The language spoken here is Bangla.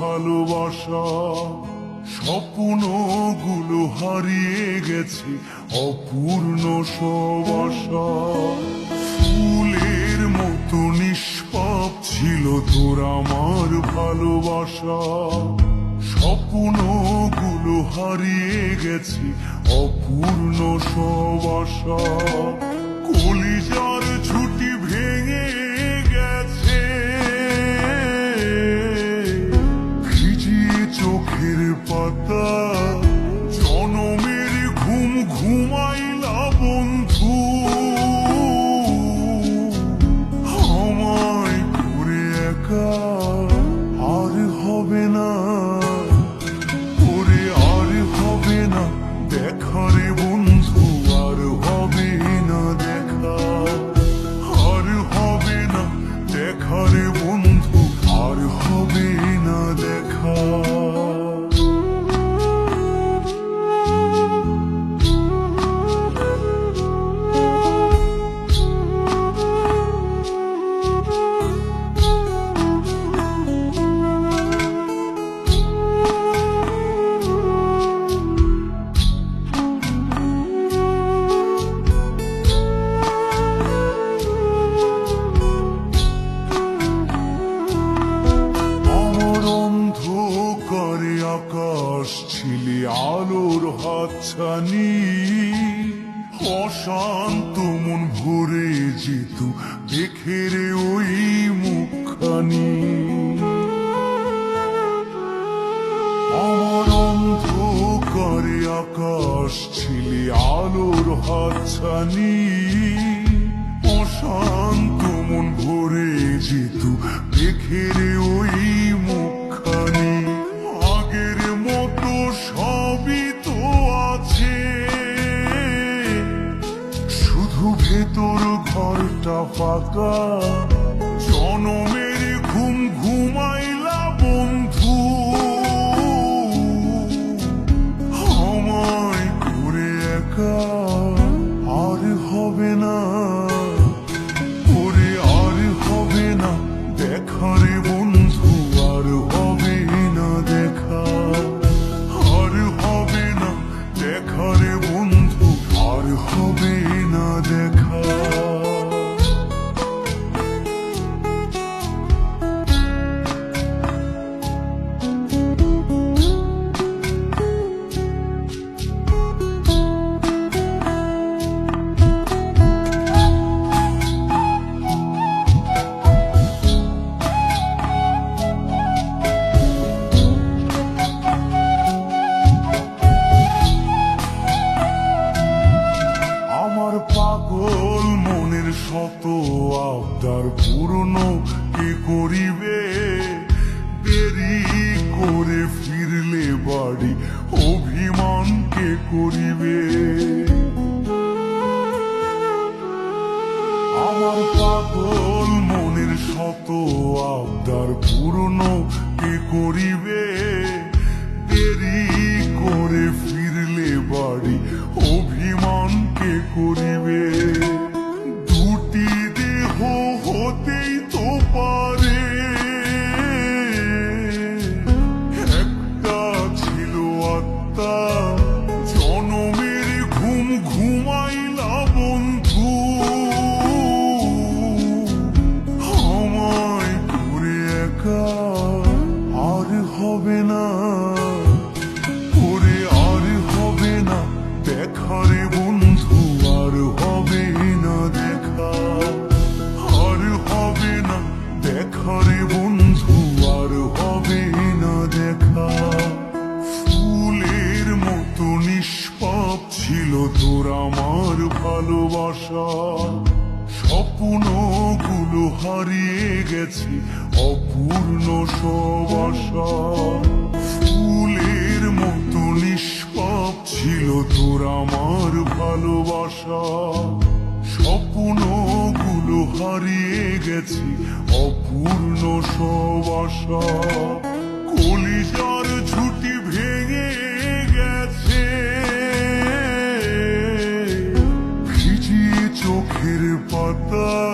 ভালোবাসা, স্বপ্নগুলো হারিয়ে গেছে, অপূর্ণ সব ফুলের মতো নিষ্পাপ ছিল তোর আমার ভালোবাসা। স্বপ্নগুলো হারিয়ে গেছে, অপূর্ণ সব আশা কলিজার হাতছানি অশান্ত মন ভরে যেত দেখে রে ওই মুখখানি। আমার অন্ধকারে আকাশ ছিলে আলোর হাতছানি, অশান্ত মন ভরে যেত দেখে রে ওই মুখখানি। আগের মতো সবই আছে শুধু ভেতর ঘরটা ফাঁকা। জনমের ঘুম ঘুমাইলা Kombinade আবদার পূর্ণ কে করিবে? দেরি করে ফিরলে বাড়ি অভিমান কে করিবে? আমার পাগল মনের শত আবদার পূর্ণ কে করিবে? দেরি করে ফিরলে বাড়ি অভিমান কে করিবে? ভালোবাসা স্বপ্নগুলো হারিয়ে গেছে, অপূর্ণ সব ফুলের মতো নিষ্পাপ ছিল তোর আমার ভালোবাসা। স্বপ্নগুলো হারিয়ে গেছে, অপূর্ণ সব আশা। কলিজার ছুটি ভেঙে the